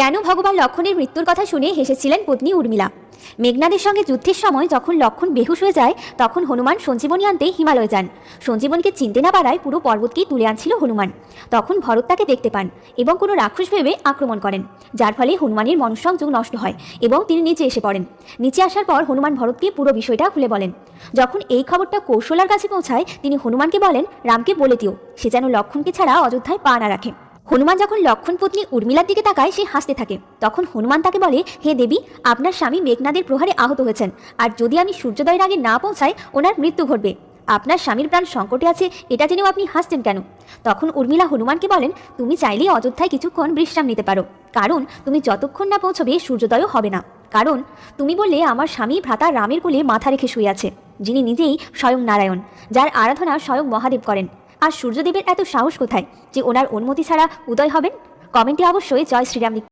কেন ভগবান লক্ষণের মৃত্যুর কথা শুনে হেসেছিলেন পত্নী উর্মিলা? মেঘনাদের সঙ্গে যুদ্ধের সময় যখন লক্ষণ বেহুশ হয়ে যায়, তখন হনুমান সঞ্জীবনী আনতে হিমালয় যান। সঞ্জীবনকে চিনতে না পারায় পুরো পর্বতকেই তুলে আনছিল হনুমান। তখন ভরত তাকে দেখতে পান এবং কোনো রাক্ষস ভেবে আক্রমণ করেন, যার ফলে হনুমানের মনঃসংযোগ নষ্ট হয় এবং তিনি নিচে এসে পড়েন। নিচে আসার পর হনুমান ভরতকে পুরো বিষয়টা খুলে বলেন। যখন এই খবরটা কৌশলার কাছে পৌঁছায়, তিনি হনুমানকে বলেন, রামকে বলে দিও, সে যেন লক্ষণকে ছাড়া অযোধ্যায় পা না রাখে। হনুমান যখন লক্ষণ পত্নী উর্মিলার দিকে তাকায়, সে হাসতে থাকে। তখন হনুমান তাকে বলে, হে দেবী, আপনার স্বামী মেঘনাদের প্রহারে আহত হয়েছেন। আর যদি আমি সূর্যোদয়ের আগে না পৌঁছাই, ওনার মৃত্যু ঘটবে। আপনার স্বামীর প্রাণ সংকটে আছে, এটা জেনেও আপনি হাসছেন কেন? তখন উর্মিলা হনুমানকে বলেন, তুমি চাইলেই অযোধ্যায় কিছুক্ষণ বিশ্রাম নিতে পারো। কারণ, তুমি যতক্ষণ না পৌঁছবে, সূর্যোদয়ও হবে না। কারণ, তুমি বললে, আমার স্বামী ভ্রাতা রামের কোলে মাথা রেখে শুয়ে আছে, যিনি নিজেই স্বয়ং নারায়ণ, যার আরাধনা স্বয়ং মহাদেব করেন। আর সূর্যদেবের এত সাহস কোথায় যে ওনার অনুমতি ছাড়া উদয় হবেন? কমেন্টে অবশ্যই জয় শ্রীরাম